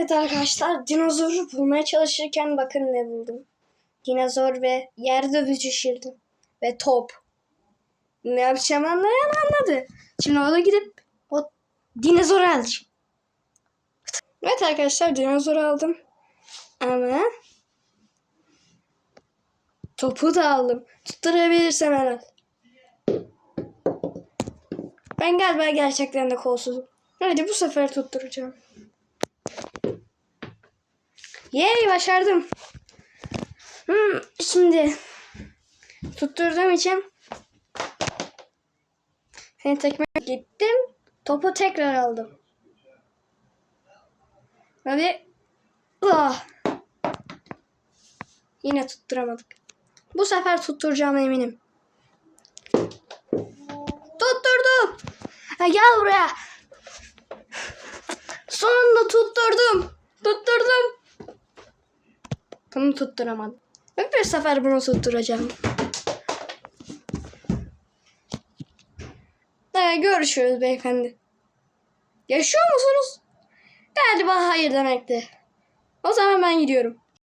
Evet arkadaşlar dinozoru bulmaya çalışırken bakın ne buldum. Dinozor ve yer dövücü şırdım. Ve top. Ne yapacağım anlayan anladı. Şimdi ona gidip o dinozoru alacağım. Evet arkadaşlar dinozoru aldım. Ama topu da aldım. Tutturabilirsem herhalde. Ben galiba gerçekten de kolsuzum. Hadi bu sefer tutturacağım. Yey başardım. Hmm, şimdi tutturduğum için seni tekme gittim. Topu tekrar aldım. Hadi. Ah. Yine tutturamadık. Bu sefer tutturacağım eminim. Tutturdum. Ha, gel buraya. Sonunda. Tutturdum. Bunu tutturamadım. Ve bir sefer bunu tutturacağım. Ee, görüşürüz beyefendi. Yaşıyor musunuz? Galiba hayır demekti. O zaman ben gidiyorum.